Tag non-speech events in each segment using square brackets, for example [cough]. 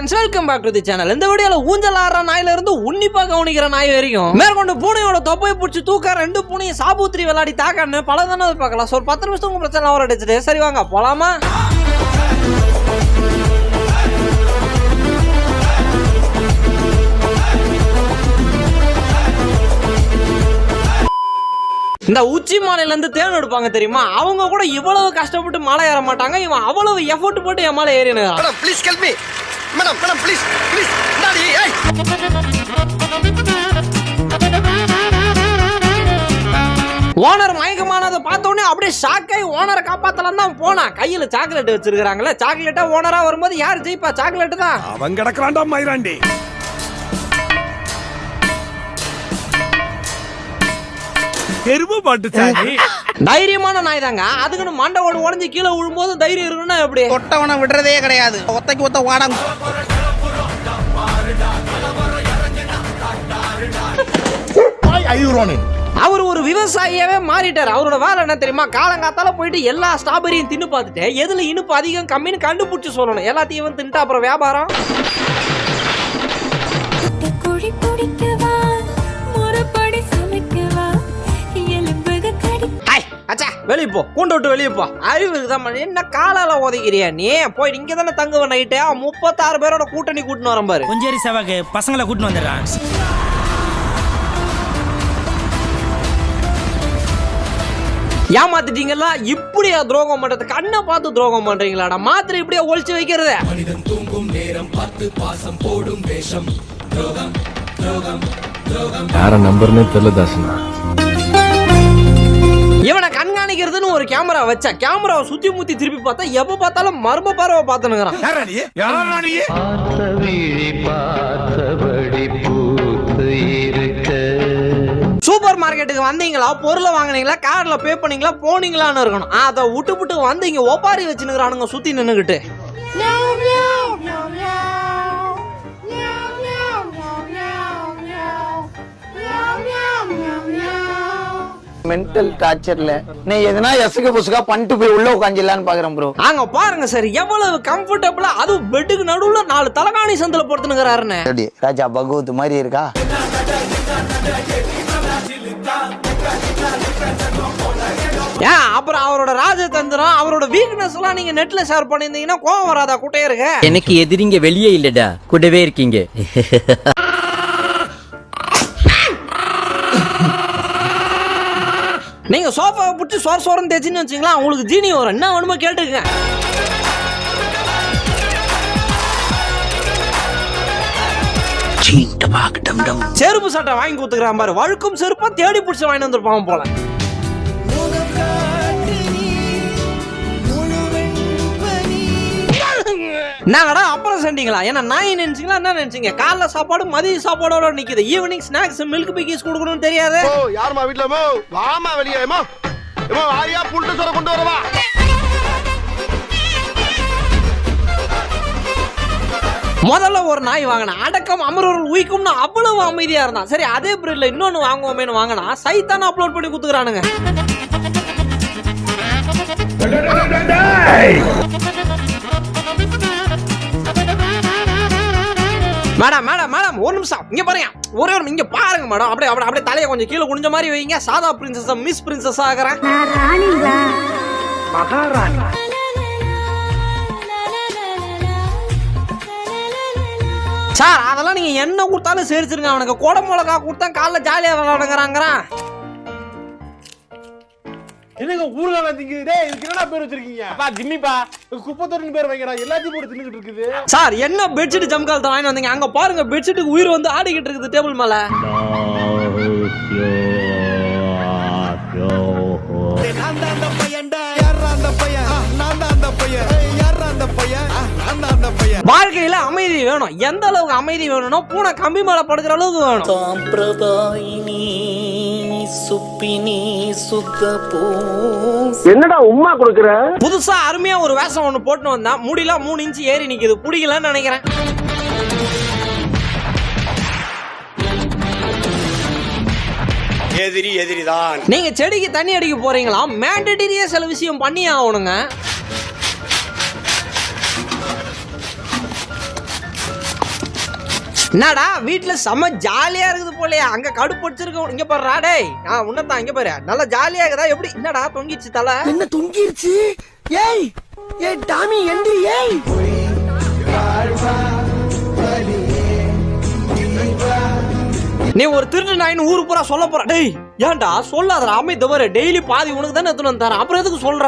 Friends welcome back to the channel இந்த வீடியோல ஊஞ்சல் ஆடுற நாயில இருந்து உன்னிப்பா கவனிக்கிற நாய் வரைக்கும். மேற்கொண்டு பூனையோட தொப்பை பிடிச்சி தூக்க ரெண்டு பூனையும் சாபூத்திரி விளையாடி தாக்கன்னு பல தானே பார்க்கலாம். ஸோ ஒரு பத்து நிமிஷம் உங்க பிரச்சனை அவர் அடிச்சுட்டு சரி வாங்க போலாமா? இந்த உச்சி மாலையிலேருந்து தேன் எடுப்பாங்க தெரியுமா? அவங்க கூட இவ்வளவு கஷ்டப்பட்டு மலை ஏற மாட்டாங்க. இவன் அவ்வளவு எஃபோர்ட் போட்டு என் மலை ஏறினா. Please help madam madam please please daddy ஏய். ஓனர் மயக்கமானதை பார்த்த உடனே அப்படியே ஷாக்காய் ஓனரை காப்பாத்தலாம் தான் போனான். கையில சாக்லேட் வச்சிருக்காங்களே சாக்லேட்டா ஓனரா வரும்போது யார் ஜெயிப்பா? சாக்லேட் தான். அவன் கிடக்குறான்டா மயிராண்டி. தெருவு பாட்டு சாமி தைரியமான நாய் தாங்க அதுக்குன்னு மண்டை ஓடு உடஞ்சி கீழே விழும்போது தைரியம் இருக்கணும்னா எப்படி? தொட்டவனை விடுறதே கிடையாது. ஒத்தைக்கு ஒத்த வாடம். அவர் ஒரு விவசாயியாவே மாறிட்டார். அவரோட வேலை என்ன தெரியுமா? காலங்காத்தால போயிட்டு எல்லா ஸ்ட்ராபெரியும் தின்னு பார்த்துட்டு எதுல இனிப்பு அதிகம் கம்மின்னு கண்டுபிடிச்சு சொல்லணும். எல்லாத்தையும் தின்ட்டு அப்புறம் வியாபாரம்? குழி பிடிக்கவா வெளியே போ. கூண்டு விட்டு வெளியே போ. அறிவு தான் பண்ணி என்ன காலால உதைக்கிறியா நீ? போயிட்டு இங்க தானே தங்குவ நைட்டு முப்பத்தாறு பேரோட கூட்டணி கூட்டின்னு வரேன் பாரு. கொஞ்சேரி செவ்வாக்கு பசங்களை கூட்டின்னு வந்துடுறான் ஏமாத்திட்டீங்களா இப்படியா துரோகம் பண்றது? கண்ணை பார்த்து துரோகம் பண்றீங்களாடா. மாத்திரை இப்படியா ஒழிச்சு வைக்கிறது? யார நம்பர்னே தெரியல தாசனா. கேமரா வச்ச கேமராவை சுத்தி முத்தி திருப்பி பார்த்தா எப்ப பார்த்தாலும் மர்ம பார்வை பார்த்துனுங்கிறான் யாரா நீ? யாரா நீ? சூப்பர் மார்க்கெட்டுக்கு வந்தீங்களா? பொருளை வாங்குனீங்களா? கார்ல பே பண்ணீங்களா? போனீங்களான்னு இருக்கணும். அதை விட்டு விட்டு வந்து இங்க ஒப்பாரி வச்சுனுக்குறானுங்க சுத்தி நின்னுகிட்டு மென்டல் டார்ச்சர்ல நீ எதுனா எசுக்கு புசுக்கா பண்ணிட்டு போய் உள்ள உட்காந்துலான்னு பாக்குறேன் ப்ரோ அங்க பாருங்க சார் எவ்வளவு கம்ஃபர்டபுளா அதுவும் பெட்டுக்கு நடுவுல நாலு தலகாணி சந்தில பொறுத்துனுங்கிறாருன்னு ராஜா பகவத் மாதிரி இருக்கா? ஏன் அப்புறம் அவரோட ராஜதந்திரம் அவரோட வீக்னஸ் எல்லாம் நீங்க நெட்ல ஷேர் பண்ணியிருந்தீங்கன்னா கோவம் வராதா? குட்டையே இருக்கு எனக்கு எதிரிங்க வெளியே இல்லடா. கூடவே இருக்கீங்க. [laughs] நீங்க சோஃபாவை பிடிச்சி சோர சோரன்னு தேய்ச்சின்னு வச்சீங்களா உங்களுக்கு ஜீனி வரும். என்ன வேணுமோ கேட்டுக்கங்க. செருப்பு சட்டை வாங்கி கொடுத்துக்கிறான் பாரு. வழுக்கும் செருப்பா தேடி பிடிச்சி வாங்கி வந்திருப்பான் போல. என்னங்கடா அப்புறம் செஞ்சீங்களா ஏன்னா நாய் நினைச்சீங்களா? என்ன நினைச்சீங்க? காலைல சாப்பாடு மதிய சாப்பாடோட நிக்குது. ஈவினிங் ஸ்நாக்ஸ் மில்க் பிக்கீஸ் கொடுக்கணும்னு தெரியாது. ஓ யாரும்மா வீட்ல மோ வாமா வெளியே ஆரியா புல்ட்டு சோற கொண்டு வரவா? முதல்ல ஒரு நாய் வாங்கினேன் அடக்கம் அமரர்கள் உயிக்கும்னு அவ்வளவு அமைதியா இருந்தான். சரி அதே பிரீட்ல இன்னொன்னு வாங்குவோமேனு வாங்கினா சைத்தான அப்லோட் பண்ணி குத்துக்கிறானுங்க. மேடம் மேடம் மேடம் ஒரு நிமிஷம். இங்க பாருங்க. ஒரே ஒரு இங்க பாருங்க மேடம் அப்படியே அப்படியே அப்படியே தலையை கொஞ்சம் கீழே குனிஞ்ச மாதிரி வைங்க. சாதா பிரின்சஸ் மிஸ் பிரின்சஸ் ஆகிறேன். சார் அதெல்லாம் நீங்க என்ன கொடுத்தாலும் சரிச்சிருங்க. அவனுக்கு குடை மிளகா கொடுத்தா காலைல ஜாலியா விளையாடுங்கிறாங்கிறான். என்னங்க ஊர்கால திங்குது? டேய் இதுக்கு என்னடா பேர் வச்சிருக்கீங்க? பா ஜிம்மிப்பா. குப்பை தொட்டின்னு பேர் வைங்கடா. எல்லாத்தையும் போட்டு தின்னுட்டு இருக்குது. சார் என்ன பெட்ஷீட் ஜம்காலத்தை வாங்கி வந்தீங்க? அங்க பாருங்க பெட்ஷீட்டுக்கு உயிர் வந்து ஆடிக்கிட்டு இருக்குது டேபிள் மேல. வாழ்க்கையில அமைதி வேணும். எந்த அளவுக்கு அமைதி வேணும்னா பூனை கம்பி மேல படுக்கிற அளவுக்கு வேணும். சாம்பிரதாயினி. என்னடா உம்மா கொடுக்குற? புதுசா அருமையா ஒரு வேஷம் ஒண்ணு போட்டு வந்தா முடியெல்லாம் மூணு இன்ச்சு ஏறி நிக்குது. பிடிக்கலன்னு நினைக்கிறேன். எதிரி எதிரிதான். நீங்க செடிக்கு தண்ணி அடிக்க போறீங்களா? மேண்டட்டரியா சில விஷயம் பண்ணி ஆகணுங்க. என்னடா வீட்ல செம்ம ஜாலியா இருக்குது போலயே. அங்க கடுப்பு அடிச்சிருக்க. இங்க பாருடா டேய் ஆ உன்னதான் இங்க பாரு. நல்லா ஜாலியா இருக்குதா? எப்படி? என்னடா தொங்கிச்சு தலை? என்ன தொங்கிருச்சு ஏய் ஏய் டாமி எந்திரி ஏய். நீ ஒரு திருட்டு நாயின்னு ஊரு பூரா சொல்ல போற. டேய் ஏன்டா? சொல்லாதடா. அம்மை தவிர டெய்லி பாதி உனக்கு தானே எடுத்துன்னு வந்து தரேன் அப்புறம் எதுக்கு சொல்ற?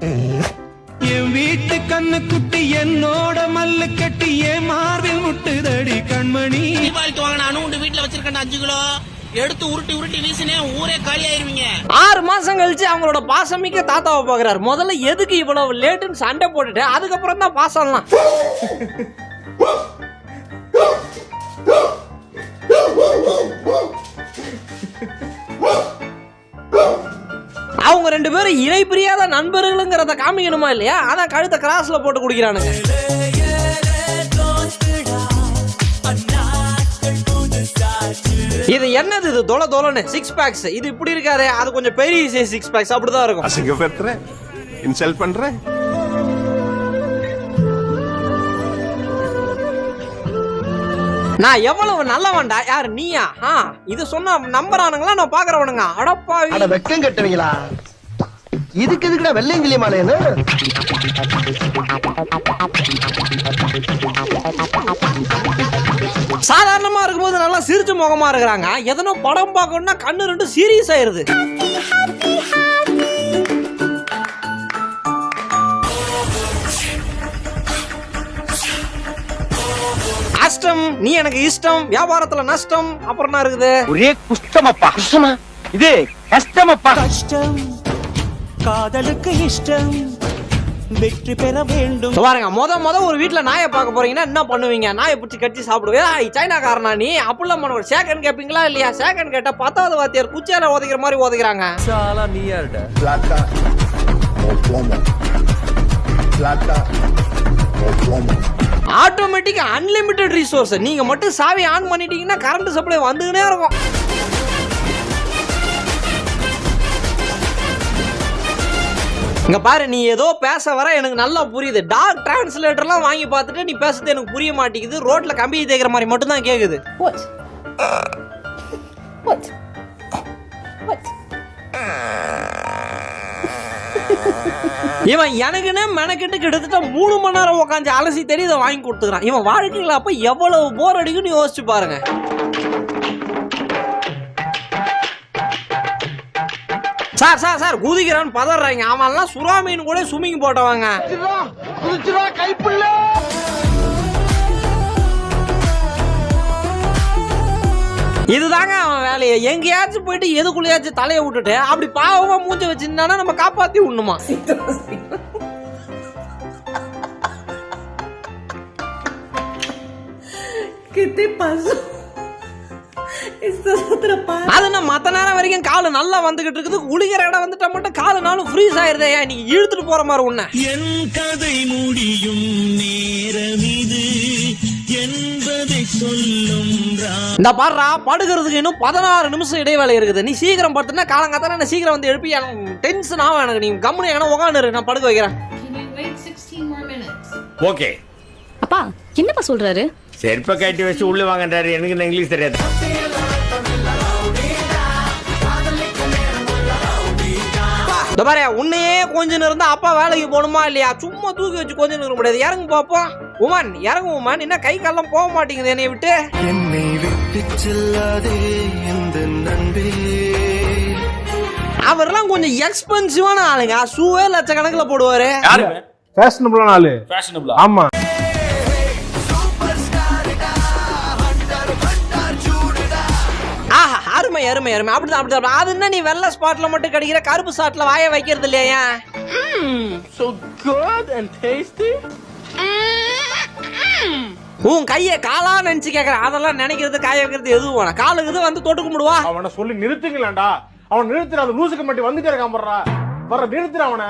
[laughs] என் வீட்டு கண்ணு குட்டி என்னோட மல்லு கட்டி என் மார்பில் முட்டுதடி கண்மணி. தீபாவளிக்கு வாங்க நானும் உண்டு வீட்டுல வச்சிருக்கேன் அஞ்சு கிலோ. எடுத்து உருட்டி உருட்டி வீசினே ஊரே காலி ஆயிருவீங்க. ஆறு மாசம் கழிச்சு அவங்களோட பாசமிக்க தாத்தாவை பாக்குறாரு முதல்ல எதுக்கு இவ்வளவு லேட்டுன்னு சண்டை போட்டுட்டு அதுக்கப்புறம் தான் பாசம்லாம் [laughs] அவங்க ரெண்டு பேரும் இணை பிரியாத நண்பர்களுங்கிறத காமிக்கணுமா இல்லையா? ஆனால் கழுத்தை கிராஸ்ல போட்டு குடிக்கிறானுங்க. இது என்னது இது? தொலை தொலைன்னு. சிக்ஸ் பேக்ஸ் இது இப்படி இருக்காதே. அது கொஞ்சம் பெரிய சிக்ஸ் பேக்ஸ் அப்படிதான் இருக்கும். அசிங்கப்படுத்துறேன் இன்சல்ட் பண்றேன் நான் எவ்வளவு நல்லவன்டா? யார் நீயா? ஆ இது சொன்னா நம்புறானுங்களா? நான் பாக்குறவனுங்க. அடப்பாவி அட வெக்கம் கட்டுவீங்களா? இதுக்கு எதுக்குடா வெள்ளையங்கிலி மாலையன்னு சாதாரணமா இருக்கும்போது நல்லா சிரிச்ச முகமா இருக்கிறாங்க. எதனோ படம் பார்க்கணும்னா கண்ணு ரெண்டு சீரியஸ் ஆயிருது. அஷ்டம் நீ எனக்கு இஷ்டம் வியாபாரத்துல நஷ்டம் அப்புறம் என்ன இருக்குது? ஒரே குஷ்டமப்பா. குஷ்டமா? இது கஷ்டமப்பா. கஷ்டம் காதலுக்கு இஷ்டம் வெற்றி பெற வேண்டும். பாருங்க முத முத ஒரு வீட்ல நாயை பார்க்க போறீங்கன்னா என்ன பண்ணுவீங்க? நாயை பிடிச்சி கட்டி சாப்பிடுவே ஐய், சைனாக்காரனா நீ? அப்படிலாம் பண்ண சேகன் கேப்பீங்களா இல்லையா? சேகன் கேட்டா பத்தாவது வாத்தியார் குச்சியால உதைக்கிற மாதிரி உதைக்கிறாங்க ஆட்டோமேட்டிக் அன்லிமிட்டெட் ரிசோர்ஸ் நீங்க மட்டும் சாவி ஆன் பண்ணிட்டீங்கன்னா கரண்ட் சப்ளை வந்துகினே இருக்கும். இங்க பாரு நீ ஏதோ பேச வர எனக்கு நல்லா புரியுது. டாக் டிரான்ஸ்லேட்டர்லாம் வாங்கி பார்த்துட்டு நீ பேசுறது எனக்கு புரிய மாட்டேங்குது. ரோட்ல கம்பி தேய்க்கிற மாதிரி மட்டும் தான் கேக்குது இவன் எனக்குன்னு மெனக்கெட்டு கிட்டத்தட்ட மூணு மணி நேரம் உட்காந்து அலசி தேடி இதை வாங்கி கொடுத்துக்கிறான். இவன் வாழ்க்கையில் அப்போ எவ்வளவு போர் அடிக்குன்னு யோசிச்சு பாருங்க. சார் சார் சார் குதிக்கிறான்னு பதறாங்க. அவன்லாம் சுறா மீன் கூட சுமிங் போட்டவங்க. இதுதாங்க அவன் வேலையை. எங்கேயாச்சும் போயிட்டு எதுக்குள்ளேயாச்சும் தலையை விட்டுட்டு அப்படி பாவமா மூஞ்ச வச்சிருந்தானா நம்ம காப்பாத்தி விடணுமா? அது என்ன மத்த நேரம் வரைக்கும் காலு நல்லா வந்துகிட்டு இருக்குது. குளிக்கிற இடம் வந்துட்டா மட்டும் காலு நாளும் ஃப்ரீஸ் ஆயிருதே நீ இழுத்துட்டு போற மாதிரி உன்ன. என் கதை முடியும் நேரம். இந்த பாடுறா படுக்கிறதுக்கு இன்னும் பதினாறு நிமிஷம் இடைவேளை இருக்குது. நீ சீக்கிரம் படுத்துனா காலங்காத்தால என்ன சீக்கிரம் வந்து எழுப்பி எனக்கு டென்ஷன் ஆகும் எனக்கு நீ கம்முனு எங்கன்னா உட்காந்துரு நான் படுக்க வைக்கிறேன். ஓகே அப்பா என்னப்பா சொல்றாரு? செருப்ப கட்டி வச்சு உள்ள வாங்கன்றாரு. எனக்கு இந்த இங்கிலீஷ் தெரியாது. இந்த பாரு உன்னையே கொஞ்சம் இருந்தா அப்பா வேலைக்கு போகணுமா இல்லையா? சும்மா தூக்கி வச்சு கொஞ்சம் இருக்க முடியாது. இறங்கு பாப்போம். உமன் இறங்கு உமன் என்ன கை காலம் போக மாட்டேங்குது என்னை விட்டு. என்னை விட்டு செல்லாதே நண்பே. அவர்லாம் கொஞ்சம் எக்ஸ்பென்சிவான ஆளுங்க. ஷூவே லட்சக்கணக்கில் போடுவாரு. ஃபேஷனபிளான ஆளு. ஆமா. ஆஹா அருமை அருமை அருமை. அப்படிதான் அப்படிதான் அது என்ன நீ வெள்ளை ஸ்பாட்ல மட்டும் கிடைக்கிற? கருப்பு ஸ்பாட்ல வாய வைக்கிறது இல்லையா? So good and tasty. உன் கையை காலா நினைச்சு கேக்குறேன் அதெல்லாம் நினைக்கிறது காய வைக்கிறது எதுவும் வேணாம். காலுக்கு இது வந்து தொட்டு கும்பிடுவா. அவனை சொல்லி நிறுத்துங்களேன்டா. அவன் நிறுத்துற அந்த லூசுக்கு மட்டும் வந்துட்டே இருக்கான் போடுறா வர நிறுத்துற அவனை.